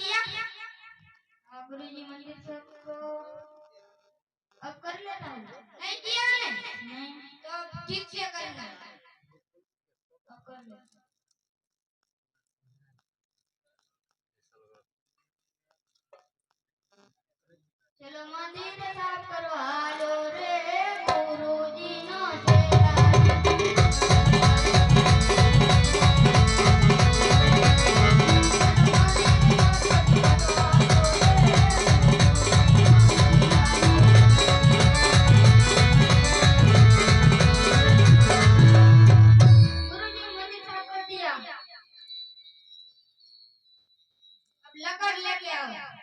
किया? गुरु जी मंदिर अब कर लेता हूँ नहीं किया ने? नहीं? तो ठीक से करना अब कर लो चलो मंदिर 亮。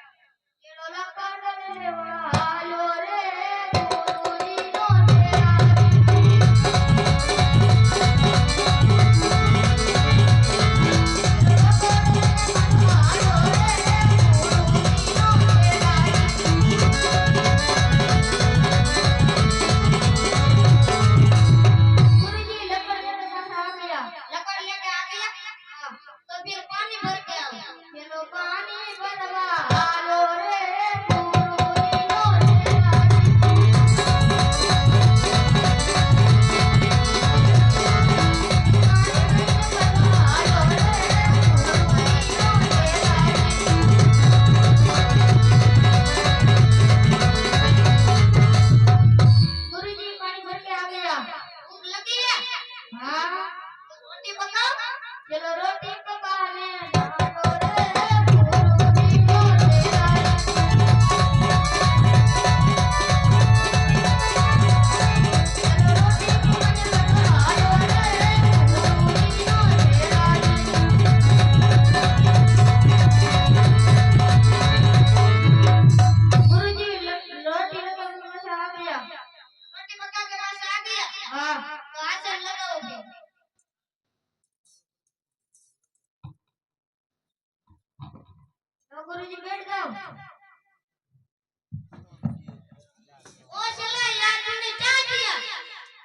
ઓ ચલા યાર તને ક્યાં ગયા?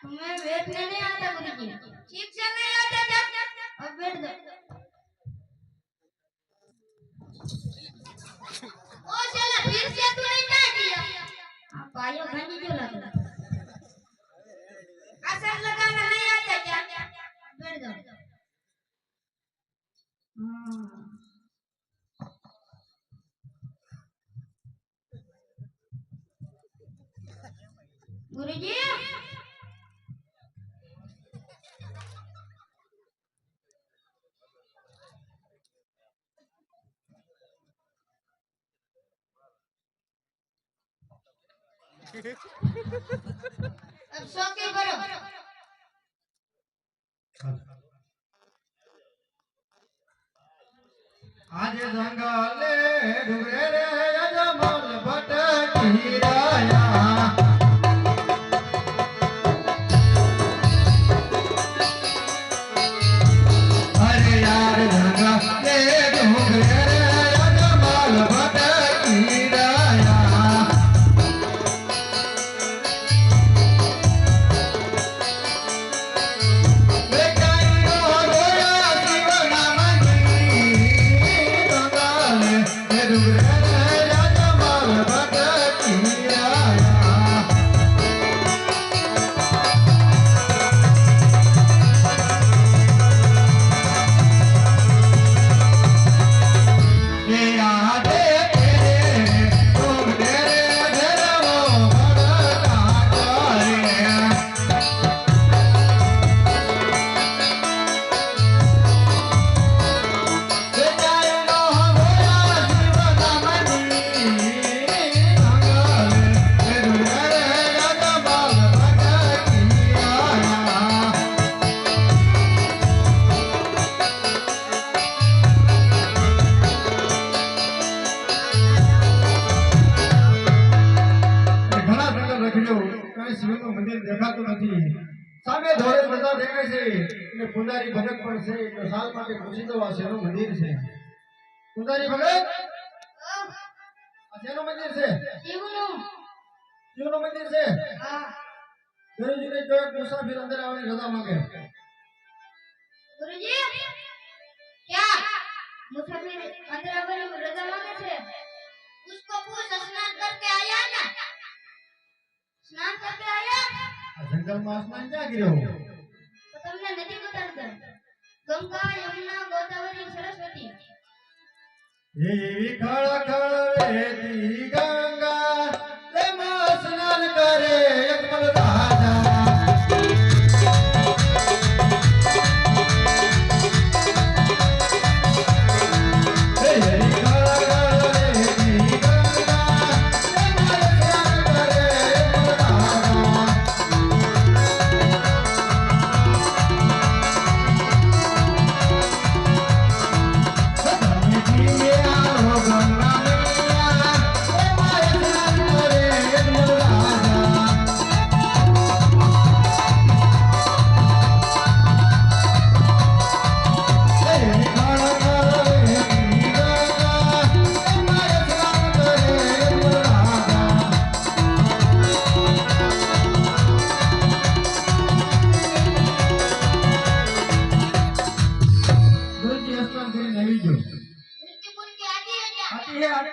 તમે બેઠને નહીં આતા ગુરુજી ઠીક છે ને ಹುಡುಗಿ अब सो के करो आज दंगा ले डुबरे रे કુંદારી ભગત પણ છે એટલે સાલ માટે પૂછી દો આ શેનું મંદિર છે? કુંદારી ભગત? આ શેનું મંદિર છે? શિવનું. મંદિર છે? ગુરુજીને જો એક મુસાફિર અંદર આવવાની રજા માંગે. ગુરુજી? ક્યાં? મુસાફિર અંદર આવવાની રજા માંગે છે? उसको पूछ स्नान करके आया ना स्नान करके आया जंगल में स्नान क्या गिरे યમુના નદી નો તળગણ ગંગા, યમુના, ગોદાવરી, સરસ્વતી. હે એવી ખળ ખળ વેતી ગંગા તેમાં સ્નાન કરે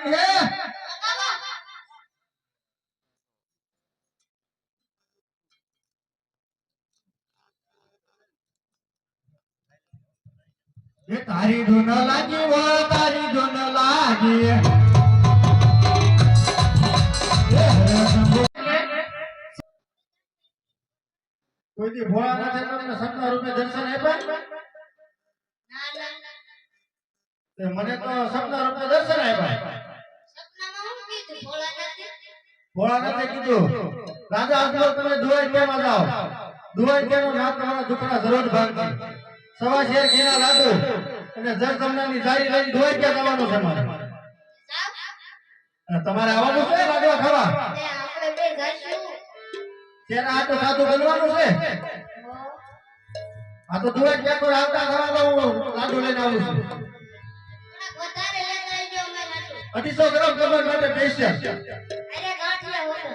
હે તારી ધૂન લાગી વો તારી ધૂન લાગી રૂપે દર્શન મને તો સપના રૂપે દર્શન આપ્યા. ભોળાનાથે કીધું. રાજા અકબર તમે દુવાઈ કેમાં જાઓ દુવાઈ કેનો નાથ તમારા દુખના જરૂર ભાગતી સવા શેર ઘીના લાડુ અને જર જમનાની જારી લઈને દુવાઈ કે જવાનો છે મારે? તમારે આવવાનું છે લાડવા ખાવા? ત્યારે આ તો સાધુ બનવાનું છે. આ તો દુવાઈ કે આવતા ખાવા લાડુ લઈને આવું છું. અઢીસો ગ્રામ કમર માટે સ્પેશિયલ અરે ગાંઠિયા હોય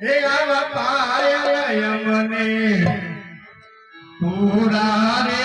હે આવા પાયા મને પૂરા રે